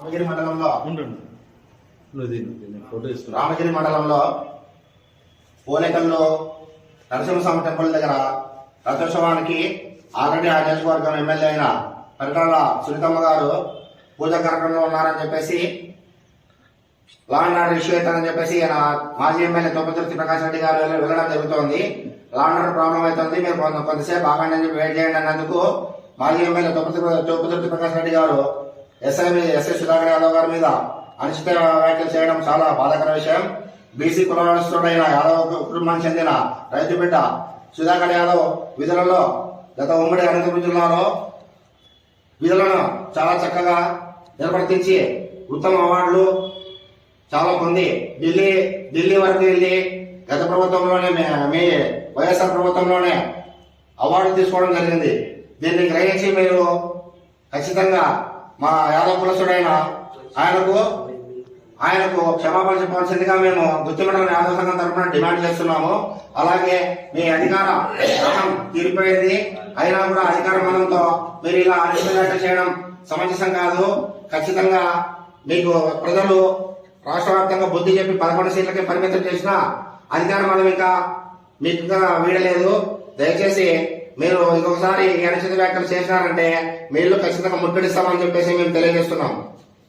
రామగిరి మండలంలో ఉండండి. రామగిరి మండలంలో పోలేకల్లో నరసింహస్వామి టెంపుల్ దగ్గర రథోత్సవానికి ఆల్రెడీ ఆ నియోజకవర్గం ఎమ్మెల్యే అయిన పరిటాల సునీతమ్మ గారు పూజా కార్యక్రమంలో ఉన్నారని చెప్పేసి లా అండ్ ఆర్డర్ ఇష్యూ అవుతుందని చెప్పేసి ఆయన మాజీ ఎమ్మెల్యే తోపతుర్తి ప్రకాష్ రెడ్డి గారు వెళ్ళ- వెళ్ళడం జరుగుతోంది. లా అండ్ ఆర్డర్ ప్రాబ్లం అవుతుంది మీరు కొంత కొంతసేపు ఆగండి అని చెప్పి వెయిట్ చేయండి అన్నందుకు మాజీ ఎమ్మెల్యే తోపతుర్తి తోపతుర్తి ప్రకాష్ రెడ్డి గారు ఎస్ఐ ఎస్ఐ సుధాకర్ యాదవ్ గారి మీద అనుచిత వ్యాఖ్యలు చేయడం చాలా బాధాకర విషయం. బీసీ కులస్తుడైన యాదవ్ కుటుంబానికి చెందిన రైతు బిడ్డ సుధాకర్ యాదవ్ విధులలో గత ఉమ్మడి అనంతపురం జిల్లాలో విధులను చాలా చక్కగా నిర్వర్తించి ఉత్తమ అవార్డులు చాలా పొంది ఢిల్లీ ఢిల్లీ వరకు వెళ్ళి గత ప్రభుత్వంలోనే మే- మీ వైఎస్ఆర్ ప్రభుత్వంలోనే అవార్డు తీసుకోవడం జరిగింది. దీన్ని గ్రహించి మీరు ఖచ్చితంగా మా యాదవ కులసుడైన ఆయనకు ఆయనకు క్షమాపణ చెప్పాల్సిందిగా మేము గుర్తుమండలం యాదవ సంఘం తరఫున డిమాండ్ చేస్తున్నాము. అలాగే మీ అధికార గ్రహం తీరిపోయింది. అయినా కూడా అధికార మనంతో మీరు ఇలా అనిశ్చిత చేయడం సమంజసం కాదు. ఖచ్చితంగా మీకు ప్రజలు రాష్ట్ర వ్యాప్తంగా బుద్ధి చెప్పి పదకొండు సీట్లకే పరిమితం చేసిన అధికార మనం ఇంకా మీకు వీడలేదు. దయచేసి మీరు ఇంకొకసారి ఈ అనిశ్చిత వ్యాఖ్యలు చేసినారంటే మీరు ఖచ్చితంగా ముట్టడిస్తామని చెప్పేసి మేము తెలియజేస్తున్నాం.